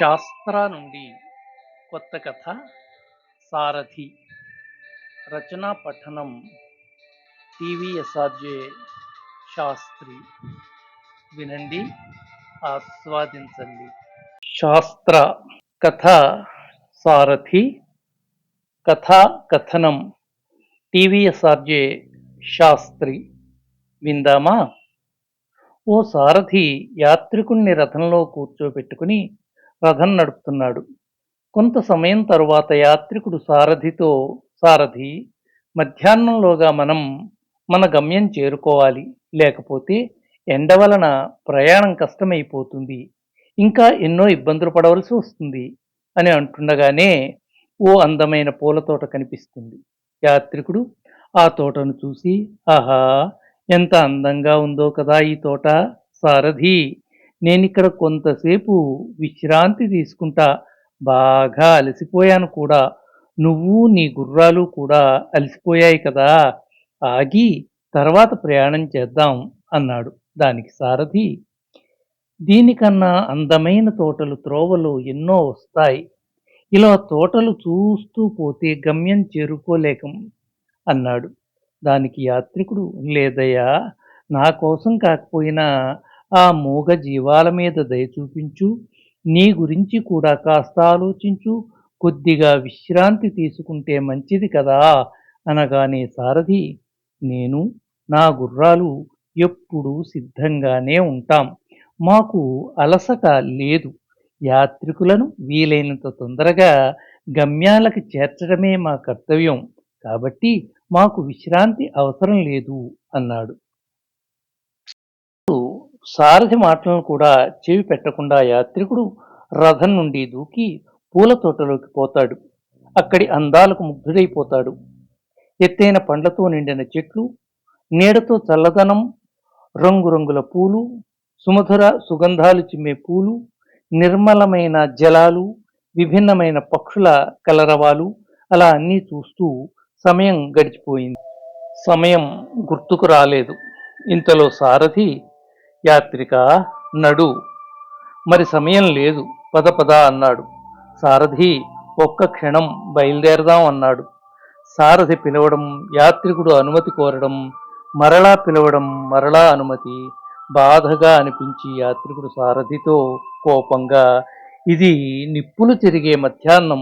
శాస్త్ర నుండి కొత్త కథ సారథి. రచనా పఠనం టీవీఎస్ఆర్జే శాస్త్రి. వినండి ఆస్వాదించండి. శాస్త్ర కథ సారథి కథా కథనం టీవీఎస్ఆర్జే శాస్త్రి. విందామా? ఓ సారథి యాత్రికుణ్ణి రథంలో కూర్చోబెట్టుకుని రథం నడుపుతున్నాడు. కొంత సమయం తరువాత యాత్రికుడు సారథితో సారథి మధ్యాహ్నంలోగా మనం మన గమ్యం చేరుకోవాలి. లేకపోతే ఎండ వలన ప్రయాణం కష్టమైపోతుంది. ఇంకా ఎన్నో ఇబ్బందులు పడవలసి వస్తుంది అని అంటుండగానే ఓ అందమైన పూల తోట కనిపిస్తుంది. యాత్రికుడు ఆ తోటను చూసి ఆహా! ఎంత అందంగా ఉందో కదా ఈ తోట! సారథి నేను ఇక్కడ కొంతసేపు విశ్రాంతి తీసుకుంటా బాగా అలసిపోయాను కూడా. నువ్వు నీ గుర్రాలు కూడా అలసిపోయాయి కదా. ఆగి తర్వాత ప్రయాణం చేద్దాం అన్నాడు దానికి సారథి. దీనికన్నా అందమైన తోటలు త్రోవలు ఎన్నో వస్తాయి. ఇలా తోటలు చూస్తూ పోతే గమ్యం చేరుకోలేకం అన్నాడు. దానికి యాత్రికుడు లేదయ్యా నా కోసం కాకపోయినా ఆ మూగ జీవాల మీద దయ చూపించు. నీ గురించి కూడా కాస్త ఆలోచించు. కొద్దిగా విశ్రాంతి తీసుకుంటే మంచిది కదా? అనగానే సారథి నేను నా గుర్రాలు ఎప్పుడూ సిద్ధంగానే ఉంటాం. మాకు అలసట లేదు. యాత్రికులను వీలైనంత తొందరగా గమ్యాలకు చేర్చడమే మా కర్తవ్యం. కాబట్టి మాకు విశ్రాంతి అవసరం లేదు అన్నాడు. సారథి మాటలను కూడా చెవి పెట్టకుండా యాత్రికుడు రథం నుండి దూకి పూల తోటలోకి పోతాడు. అక్కడి అందాలకు ముగ్ధుడైపోతాడు. ఎత్తైన పండ్లతో నిండిన చెట్లు నీడతో చల్లదనం రంగురంగుల పూలు సుమధుర సుగంధాలు చిమ్మే పూలు నిర్మలమైన జలాలు విభిన్నమైన పక్షుల కలరవాలు అలా అన్నీ చూస్తూ సమయం గడిచిపోయింది. సమయం గుర్తుకు రాలేదు. ఇంతలో సారథి యాత్రిక నడు. మరి సమయం లేదు. పద పద అన్నాడు. సారథి ఒక్క క్షణం బయలుదేరదాం అన్నాడు. సారథి పిలవడం యాత్రికుడు అనుమతి కోరడం మరలా పిలవడం మరలా అనుమతి. బాధగా అనిపించి యాత్రికుడు సారథితో కోపంగా ఇది నిప్పులు తిరిగే మధ్యాహ్నం.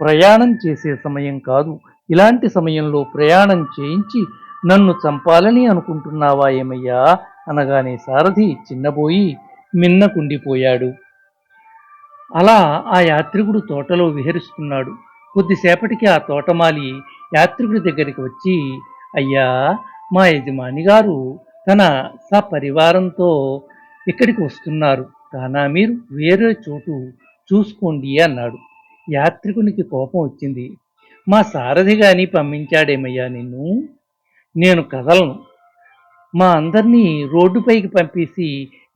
ప్రయాణం చేసే సమయం కాదు. ఇలాంటి సమయంలో ప్రయాణం చేయించి నన్ను చంపాలని అనుకుంటున్నావా ఏమయ్యా? అనగానే సారథి చిన్నపోయి మిన్నకుండిపోయాడు అలా ఆ యాత్రికుడు తోటలో విహరిస్తున్నాడు. కొద్దిసేపటికి ఆ తోటమాలి యాత్రికుడి దగ్గరికి వచ్చి అయ్యా మా యజమాని గారు తన సపరివారంతో ఇక్కడికి వస్తున్నారు. కానా మీరు వేరే చోటు చూసుకోండి అన్నాడు. యాత్రికునికి కోపం వచ్చింది. మా సారథి గాని పంపించాడేమయ్యా నిన్ను? నేను కదలను. మా అందరినీ రోడ్డుపైకి పంపేసి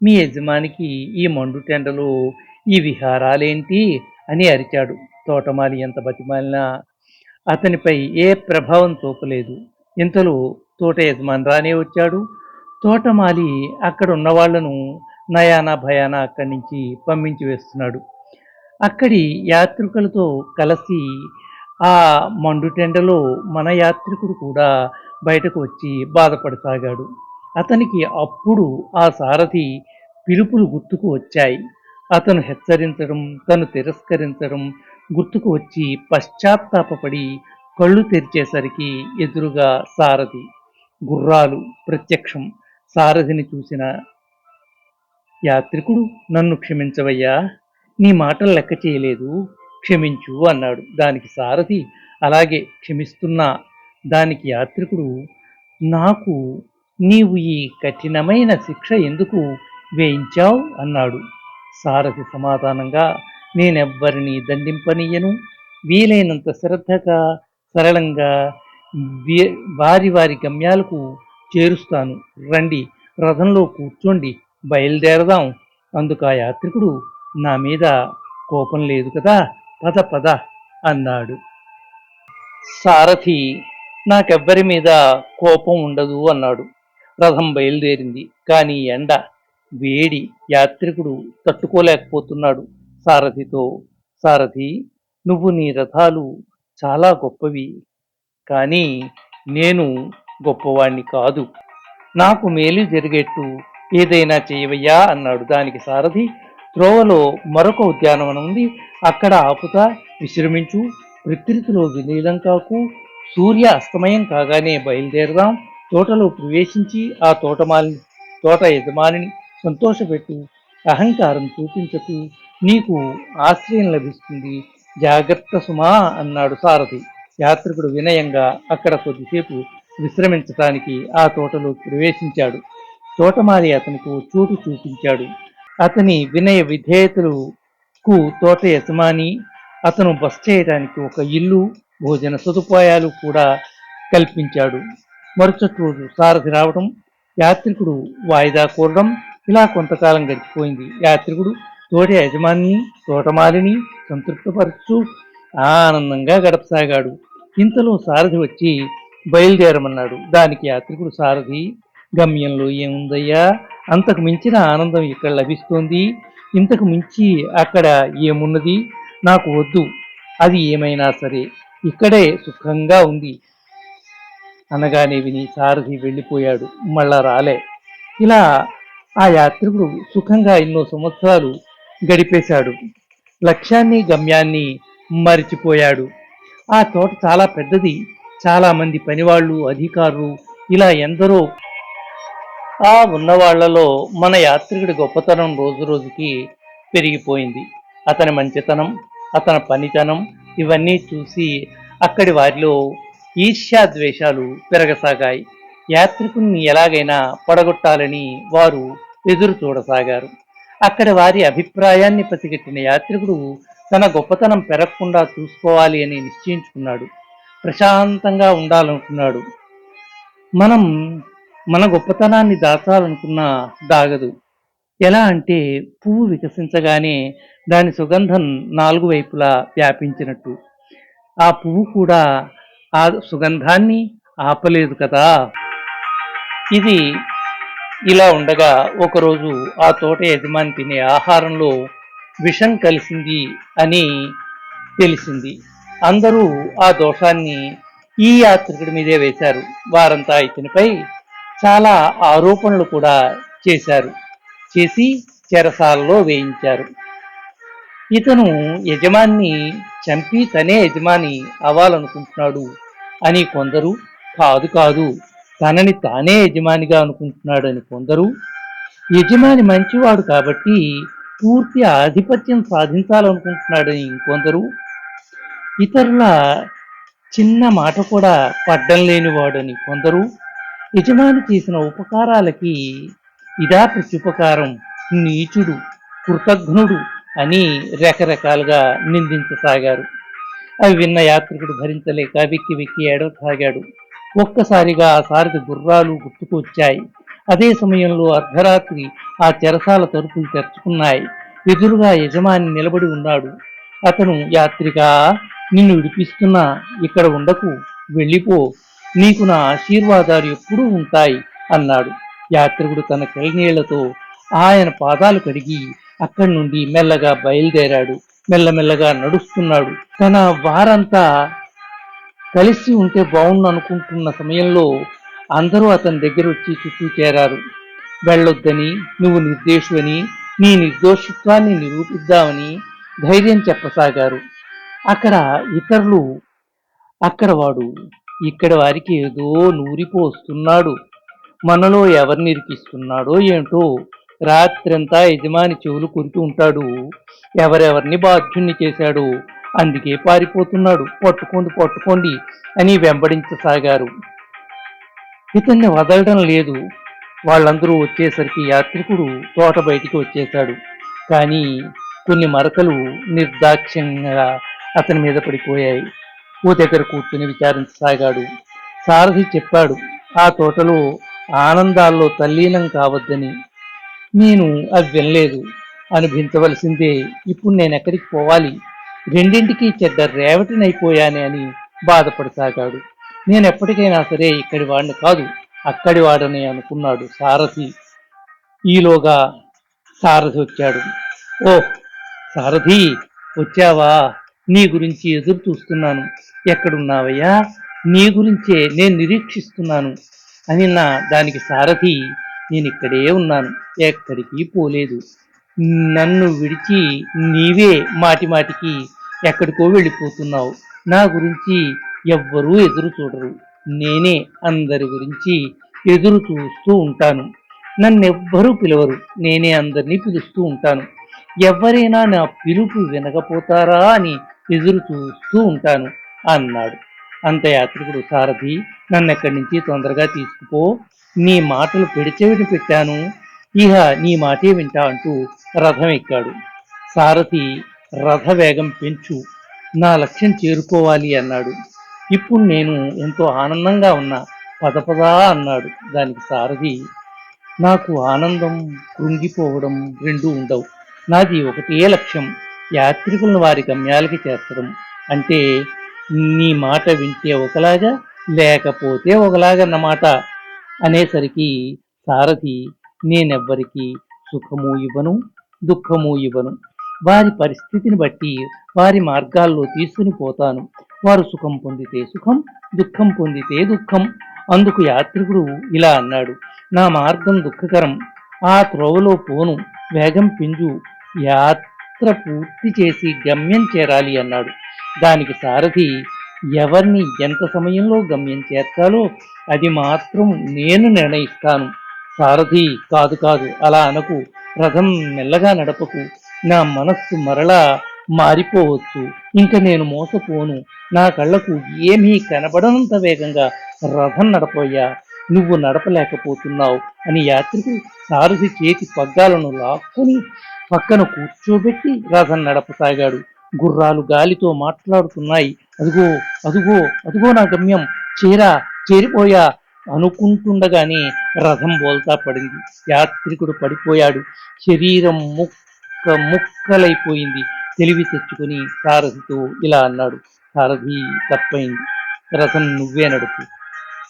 మీ యజమానికి ఈ మండు టెండలో ఈ విహారాలేంటి అని అరిచాడు. తోటమాలి ఎంత బతిమాలినా అతనిపై ఏ ప్రభావం చూపలేదు. ఇంతలో తోట యజమాని రానే వచ్చాడు. తోటమాలి అక్కడ ఉన్న వాళ్ళను నయానా భయానా అక్కడి నుంచి పంపించి వేస్తున్నాడు. అక్కడి యాత్రికులతో కలిసి ఆ మండుటెండలో మన యాత్రికుడు కూడా బయటకు వచ్చి బాధపడసాగాడు. అతనికి అప్పుడు ఆ సారథి పిలుపులు గుర్తుకు వచ్చాయి. అతను హెచ్చరించడం తను తిరస్కరించడం గుర్తుకు వచ్చి పశ్చాత్తాపడి కళ్ళు తెరిచేసరికి ఎదురుగా సారథి గుర్రాలు ప్రత్యక్షం. సారథిని చూసిన యాత్రికుడు నన్ను క్షమించవయ్యా నీ మాటలు లెక్క చేయలేదు క్షమించు అన్నాడు. దానికి సారథి అలాగే క్షమిస్తున్నా దానికి యాత్రికుడు నాకు నీవు ఈ కఠినమైన శిక్ష ఎందుకు వేయించావు? అన్నాడు. సారథి సమాధానంగా నేనెవ్వరిని దండింపనీయను. వీలైనంత శ్రద్ధగా సరళంగా వారి వారి గమ్యాలకు చేరుస్తాను. రండి రథంలో కూర్చోండి బయలుదేరదాం. అందుకు ఆ యాత్రికుడు నా మీద కోపం లేదు కదా పద పద అన్నాడు. సారథి నాకెవ్వరి మీద కోపం ఉండదు అన్నాడు. రథం బయలుదేరింది. కానీ ఎండ వేడి యాత్రికుడు తట్టుకోలేకపోతున్నాడు. సారథితో సారథి నువ్వు నీ రథాలు చాలా గొప్పవి. కానీ నేను గొప్పవాణ్ణి కాదు. నాకు మేలు జరిగేట్టు ఏదైనా చేయవయ్యా అన్నాడు. దానికి సారథి త్రోవలో మరొక ఉద్యానవనం ఉంది. అక్కడ ఆపుతా విశ్రమించు. ప్రకృతిలో విలీనం కాకు. సూర్య అస్తమయం కాగానే బయలుదేరదాం. తోటలో ప్రవేశించి ఆ తోటమాలి తోట యజమానిని సంతోషపెట్టు అహంకారం చూపించకు నీకు ఆశ్రయం లభిస్తుంది. జాగ్రత్త సుమా అన్నాడు సారథి. యాత్రికుడు వినయంగా అక్కడ కొద్దిసేపు విశ్రమించటానికి ఆ తోటలో ప్రవేశించాడు. తోటమాలి అతనికి చోటు చూపించాడు. అతని వినయ విధేయతలకు తోట యజమాని అతను బస్ చేయడానికి ఒక ఇల్లు భోజన సదుపాయాలు కూడా కల్పించాడు. మరుసటి రోజు సారథి రావడం యాత్రికుడు వాయిదా కోరడం ఇలా కొంతకాలం గడిచిపోయింది. యాత్రికుడు తోటి యజమానిని తోటమాలిని సంతృప్తపరచు ఆనందంగా గడపసాగాడు. ఇంతలో సారథి వచ్చి బయలుదేరమన్నాడు. దానికి యాత్రికుడు సారథి గమ్యంలో ఏముందయ్యా? అంతకు మించిన ఆనందం ఇక్కడ లభిస్తోంది. ఇంతకు మించి అక్కడ ఏమున్నది? నాకు వద్దు. అది ఏమైనా సరే. ఇక్కడే సుఖంగా ఉంది. అనగానే విని సారథి వెళ్ళిపోయాడు. మళ్ళా రాలే. ఇలా ఆ యాత్రికుడు సుఖంగా ఎన్నో సంవత్సరాలు గడిపేశాడు. లక్ష్యాన్ని గమ్యాన్ని మరిచిపోయాడు. ఆ తోట చాలా పెద్దది చాలామంది పనివాళ్ళు అధికారులు ఇలా ఎందరో ఆ ఉన్నవాళ్ళలో మన యాత్రికుడి గొప్పతనం రోజు రోజుకి పెరిగిపోయింది. అతని మంచితనం అతని పనితనం ఇవన్నీ చూసి అక్కడి వారిలో ఈర్ష్యాద్వేషాలు పెరగసాగాయి. యాత్రికుల్ని ఎలాగైనా పడగొట్టాలని వారు ఎదురు చూడసాగారు. అక్కడి వారి అభిప్రాయాన్ని పసిగట్టిన యాత్రికుడు తన గొప్పతనం పెరగకుండా చూసుకోవాలి అని నిశ్చయించుకున్నాడు. ప్రశాంతంగా ఉండాలనుకున్నాడు. మనం మన గొప్పతనాన్ని దాచాలనుకున్నా దాగదు. ఎలా అంటే పువ్వు వికసించగానే దాని సుగంధం నాలుగు వైపులా వ్యాపించినట్టు. ఆ పువ్వు కూడా ఆ సుగంధాన్ని ఆపలేదు కదా. ఇది ఇలా ఉండగా ఒకరోజు ఆ తోట యజమాని తినే ఆహారంలో విషం కలిసింది అని తెలిసింది. అందరూ ఆ దోషాన్ని ఈ యాత్రికుడి మీదే వేశారు. వారంతా ఇతనిపై చాలా ఆరోపణలు కూడా చేశారు. చేసి చెరసాలలో వేయించారు. ఇతను యజమాన్ని చంపి తనే యజమాని అవ్వాలనుకుంటున్నాడు అని కొందరు కాదు కాదు తనని తానే యజమానిగా అనుకుంటున్నాడు అని కొందరు యజమాని మంచివాడు కాబట్టి పూర్తి ఆధిపత్యం సాధించాలనుకుంటున్నాడని ఇంకొందరు ఇతరుల చిన్న మాట కూడా పడ్డం లేనివాడని కొందరు యజమాని చేసిన ఉపకారాలకి ఇదా ప్రత్యుపకారం. నీచుడు కృతజ్ఞుడు అని రకరకాలుగా నిందించసాగారు. అవి విన్న యాత్రికుడు భరించలేక వెక్కి వెక్కి ఏడవసాగాడు. ఒక్కసారిగా ఆ సారథి గుర్రాలు గుర్తుకొచ్చాయి అదే సమయంలో అర్ధరాత్రి ఆ చెరసాల తలుపులు తెరుచుకున్నాయి. ఎదురుగా యజమాని నిలబడి ఉన్నాడు. అతను యాత్రిగా నిన్ను విడిపిస్తున్నా ఇక్కడ ఉండకు వెళ్ళిపో. నీకు నా ఆశీర్వాదాలు ఎప్పుడూ ఉంటాయి అన్నాడు. యాత్రికుడు తన కళ్ళనీళ్ళతో ఆయన పాదాలు కడిగి అక్కడి నుండి మెల్లగా బయలుదేరాడు. మెల్లమెల్లగా నడుస్తున్నాడు. తన వారంతా కలిసి ఉంటే బాగుండు అనుకుంటున్న సమయంలో అందరూ అతని దగ్గర వచ్చి చుట్టూ చేరారు. వెళ్ళొద్దని నువ్వు నిర్దేశువని నీ నిర్దోషిత్వాన్ని నిరూపిద్దామని ధైర్యం చెప్పసాగారు. అక్కడ ఇతరులు అక్కడ వాడు ఇక్కడ వారికి ఏదో నూరిపోస్తున్నాడు మనలో ఎవరిని ఇరికిస్తున్నాడో ఏంటో రాత్రంతా యజమాని చెవులు కొరికి ఉంటాడు. ఎవరెవరిని బాధ్యుణ్ణి చేశాడు? అందుకే పారిపోతున్నాడు. పట్టుకోండి పట్టుకోండి అని వెంబడించసాగారు. ఇతన్ని వదలడం లేదు. వాళ్ళందరూ వచ్చేసరికి యాత్రికుడు తోట బయటికి వచ్చేశాడు. కానీ కొన్ని మరకలు నిర్దాక్ష్యంగా అతని మీద పడిపోయాయి. ఓ దగ్గర కూర్చుని విచారించసాగాడు. సారథి చెప్పాడు ఆ తోటలో ఆనందాల్లో తల్లీనం కావద్దని నేను అది వినలేదు. అనుభవించవలసిందే. ఇప్పుడు నేను ఎక్కడికి పోవాలి? రెండింటికి చెడ్డ రేవటినైపోయానే అని బాధపడసాగాడు. నేను ఎప్పటికైనా సరే ఇక్కడి వాడిని కాదు అక్కడి వాడని అనుకున్నాడు సారథి. ఈలోగా సారథి వచ్చాడు. ఓ సారథి వచ్చావా? నీ గురించి ఎదురు చూస్తున్నాను. ఎక్కడున్నావయ్యా? నీ గురించే నేను నిరీక్షిస్తున్నాను. అని నా దానికి సారథి నేను ఇక్కడే ఉన్నాను. ఎక్కడికి పోలేదు. నన్ను విడిచి నీవే మాటి మాటికి ఎక్కడికో వెళ్ళిపోతున్నావు. నా గురించి ఎవ్వరూ ఎదురు చూడరు. నేనే అందరి గురించి ఎదురు చూస్తూ ఉంటాను. నన్నెవ్వరూ పిలవరు. నేనే అందరినీ పిలుస్తూ ఉంటాను. ఎవరైనా నా పిలుపు వినకపోతారా అని ఎదురు చూస్తూ ఉంటాను అన్నాడు. అంత యాత్రికుడు సారథి నన్ను ఎక్కడి నుంచి తొందరగా తీసుకుపో. నీ మాటలు పెడిచెవిని పెట్టాను. ఇహ నీ మాటే వింటా అంటూ రథం ఎక్కాడు. సారథి రథ వేగం పెంచు. నా లక్ష్యం చేరుకోవాలి అన్నాడు. ఇప్పుడు నేను ఎంతో ఆనందంగా ఉన్నా. పదపదా అన్నాడు. దానికి సారథి నాకు ఆనందం కృంగిపోవడం రెండూ ఉండవు. నాది ఒకటే లక్ష్యం. యాత్రికులను వారి గమ్యాలకి చేర్చడం. అంటే నీ మాట వింటే ఒకలాగా లేకపోతే ఒకలాగన్నమాట అనేసరికి సారథి నేనెవ్వరికీ సుఖము ఇవ్వను దుఃఖము ఇవ్వను. వారి పరిస్థితిని బట్టి వారి మార్గాల్లో తీసుకుని పోతాను. వారు సుఖం పొందితే సుఖం దుఃఖం పొందితే దుఃఖం. అందుకు యాత్రికుడు ఇలా అన్నాడు నా మార్గం దుఃఖకరం. ఆ త్రోవలో పోను వేగం పింజు. యాత్ర పూర్తి చేసి గమ్యం చేరాలి అన్నాడు. దానికి సారథి ఎవరిని ఎంత సమయంలో గమ్యం చేర్చాలో అది మాత్రం నేను నిర్ణయిస్తాను. సారథి కాదు కాదు అలా అనకు. రథం మెల్లగా నడపకు. నా మనస్సు మరలా మారిపోవచ్చు. ఇంక నేను మోసపోను. నా కళ్ళకు ఏమీ కనబడనంత వేగంగా రథం నడపోయా నువ్వు నడపలేకపోతున్నావు అని యాత్రికు సారథి చేతి పగ్గాలను లాక్కొని పక్కన కూర్చోబెట్టి రథం నడపసాగాడు. గుర్రాలు గాలితో మాట్లాడుతున్నాయి. అదుగో అదుగో అదుగో నా గమ్యం. చేరా చేరిపోయా అనుకుంటుండగానే రథం బోల్తా పడింది. యాత్రికుడు పడిపోయాడు. శరీరం ముక్క ముక్కలైపోయింది. తెలివి తెచ్చుకుని సారథితో ఇలా అన్నాడు. సారథి తప్పైంది. రథం నువ్వే నడుపు.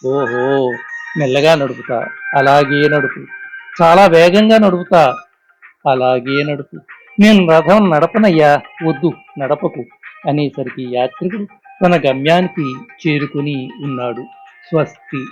ఓహో మెల్లగా నడుపుతా. అలాగే నడుపు. చాలా వేగంగా నడుపుతా. అలాగే నడుపు. నేను రథం నడపనయ్యా వద్దు నడపకు అనేసరికి యాత్రికుడు తన గమ్యానికి చేరుకుని ఉన్నాడు. స్వస్తి.